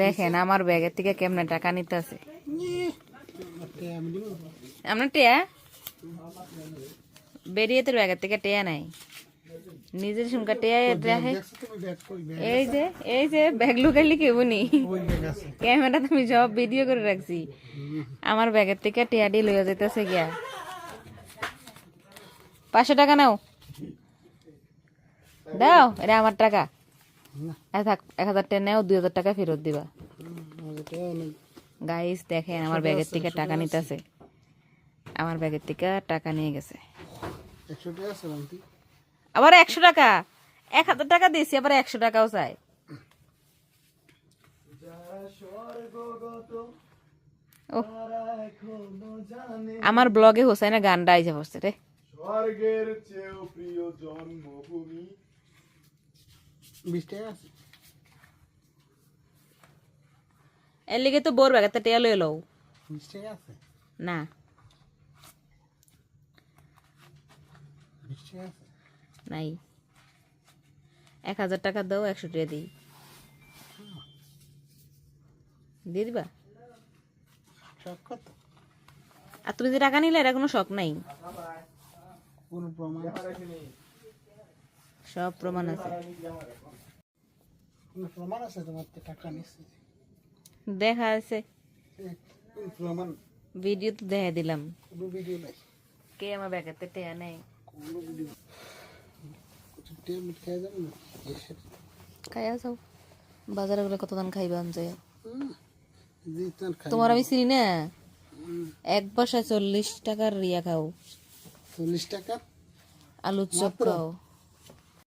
দেখেন আমার ব্যাগের থেকে কেমনে টাকা নিতে আছে একটা আমি দিব আপনার টেয়া? বেরিয়ে তোর ব্যাগের থেকে টেয়া নাই। নিজের শুনকা টেয়া রাখে এই যে এই যে, ব্যাগ লুকাইলি কেউ নি ক্যামেরা তুমি সব ভিডিও করে রাখছি। আমার ব্যাগের থেকে টিয়াডি লইয়া যেতেছে গিয়া। পাঁচশো টাকা নাও। দাও, এটা আমার টাকা। এক হাজার টাকা নেও দুই হাজার টাকা ফেরত দিবা। গাইস দেখেন আমার ব্যাগের থেকে টাকা নিতেছে। আমার ব্যাগের থেকে টাকা নিয়ে গেছে। আবার একশো টাকা। এক হাজার টাকা দিয়েছি আবার একশো টাকাও চাই। আমার ব্লগে হোসেনের গানটা আইসে বসছে রে। স্বর্গের চেয়েও প্রিয় জন্মভূমি। বিশ টাকা আছে। এর লিগে তো বোর ব্যাগেতে টেয়া লই লও। বিশ টাকা আছে? না। বিশ টাকা আছে? নাই। এক হাজার টাকা দাও একশো টাকা দিই। দিয়ে দিবা? কত? আর তুমি যে টাকা নিলে এটা কোনো শখ নাই। কোনো প্রমাণ সব প্রমাণ আছে। প্রমাণ আছে তোমার টাকা নিচ্ছে দেখা আছে। প্রমাণ? ভিডিও তো দেখা দিলাম। কোনো ভিডিও নাই? কে আমার ব্যাগেতে টেয়া নেই? কোনো ভিডিও? যাবে না যাও। বাজারে গেলে কত দান খাইবা আনছে খাই তোমার আমি চিনি না? এক বসায় চল্লিশ টাকার রিয়া খাও। চল্লিশ টাকা? আলুর চপ খাও।